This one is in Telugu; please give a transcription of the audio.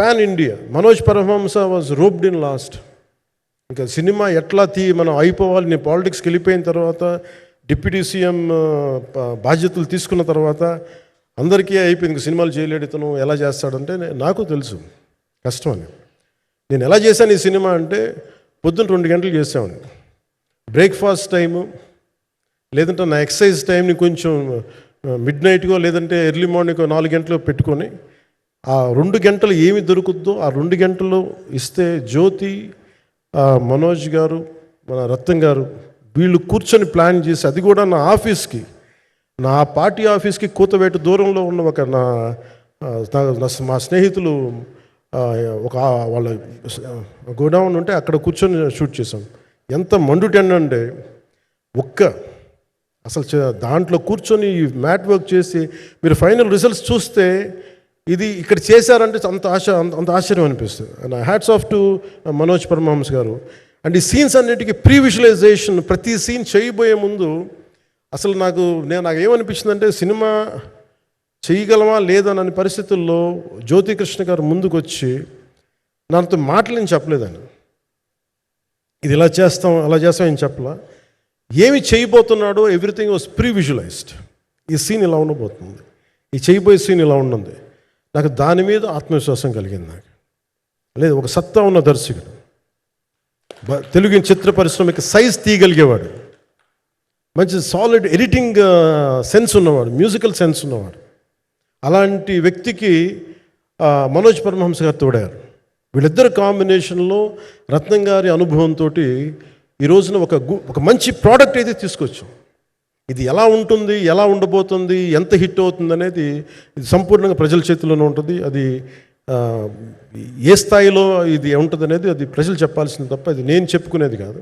Pan India Manoj Paramahamsa was roped in last ఇంకా సినిమా ఎట్లా తీ మనం అయిపోవాలి నేను పాలిటిక్స్కి వెళ్ళిపోయిన తర్వాత డిప్యూటీ సీఎం బాధ్యతలు తీసుకున్న తర్వాత అందరికీ అయిపోయింది. సినిమాలు చేయలేడు ఇతను ఎలా చేస్తాడంటే నాకు తెలుసు. కష్టం అని నేను ఎలా చేశాను ఈ సినిమా అంటే పొద్దున్న రెండు గంటలు చేసామని బ్రేక్ఫాస్ట్ టైము లేదంటే నా ఎక్సర్సైజ్ టైంని కొంచెం మిడ్ నైట్గో లేదంటే ఎర్లీ మార్నింగ్ నాలుగు గంటలు పెట్టుకొని ఆ రెండు గంటలు ఏమి దొరుకుద్దో ఆ రెండు గంటలు ఇస్తే జ్యోతి మనోజ్ గారు మన రత్నం గారు వీళ్ళు కూర్చొని ప్లాన్ చేసి అది కూడా నా ఆఫీస్కి నా పార్టీ ఆఫీస్కి కూతవేటు దూరంలో ఉన్న ఒక నా మా స్నేహితులు ఒక వాళ్ళ గోడౌన్ ఉంటే అక్కడ కూర్చొని షూట్ చేసాం ఎంత మండుటెండ ఒక్క అసలు దాంట్లో కూర్చొని ఈ మ్యాట్ వర్క్ చేసి మీరు ఫైనల్ రిజల్ట్స్ చూస్తే ఇది ఇక్కడ చేశారంటే అంత ఆశ అంత అంత ఆశ్చర్యం అనిపిస్తుంది. And hats off to Manoj Paramahams garu. And ఈ సీన్స్ అన్నిటికీ ప్రీ విజువలైజేషన్ ప్రతి సీన్ చేయబోయే ముందు అసలు నాకు నేను నాకు ఏమనిపించిందంటే సినిమా చేయగలమా లేదనని పరిస్థితుల్లో జ్యోతికృష్ణ గారు ముందుకు వచ్చి నాతో మాటలు నేను చెప్పలేదని. ఇది ఇలా చేస్తాం అలా చేస్తాం ఏం చెప్పలా? ఏమి చేయబోతున్నాడో ఎవ్రీథింగ్ వాజ్ ప్రీ విజువలైజ్డ్ ఈ సీన్ ఇలా ఉండబోతుంది. ఈ చేయబోయే సీన్ ఇలా ఉండుంది నాకు దాని మీద ఆత్మవిశ్వాసం కలిగింది నాకు. లేదు ఒక సత్తా ఉన్న దర్శకుడు. తెలుగు చిత్ర పరిశ్రమకి సైజ్ తీయగలిగేవాడు. మంచి సాలిడ్ ఎడిటింగ్ సెన్స్ ఉన్నవాడు మ్యూజికల్ సెన్స్ ఉన్నవాడు. అలాంటి వ్యక్తికి మనోజ్ పరమహంస గారు తోడారు. వీళ్ళిద్దరు కాంబినేషన్లో రత్నం గారి అనుభవంతో ఈ రోజున ఒక గు- ఒక మంచి ప్రోడక్ట్ అయితే తీసుకొచ్చాం. ఇది ఎలా ఉంటుంది ఎలా ఉండబోతుంది ఎంత హిట్ అవుతుంది అనేది ఇది సంపూర్ణంగా ప్రజల చేతిలోనే ఉంటుంది. అది ఏ స్థాయిలో ఇది ఉంటుంది అనేది అది ప్రజలు చెప్పాల్సింది తప్ప అది నేను చెప్పుకునేది కాదు.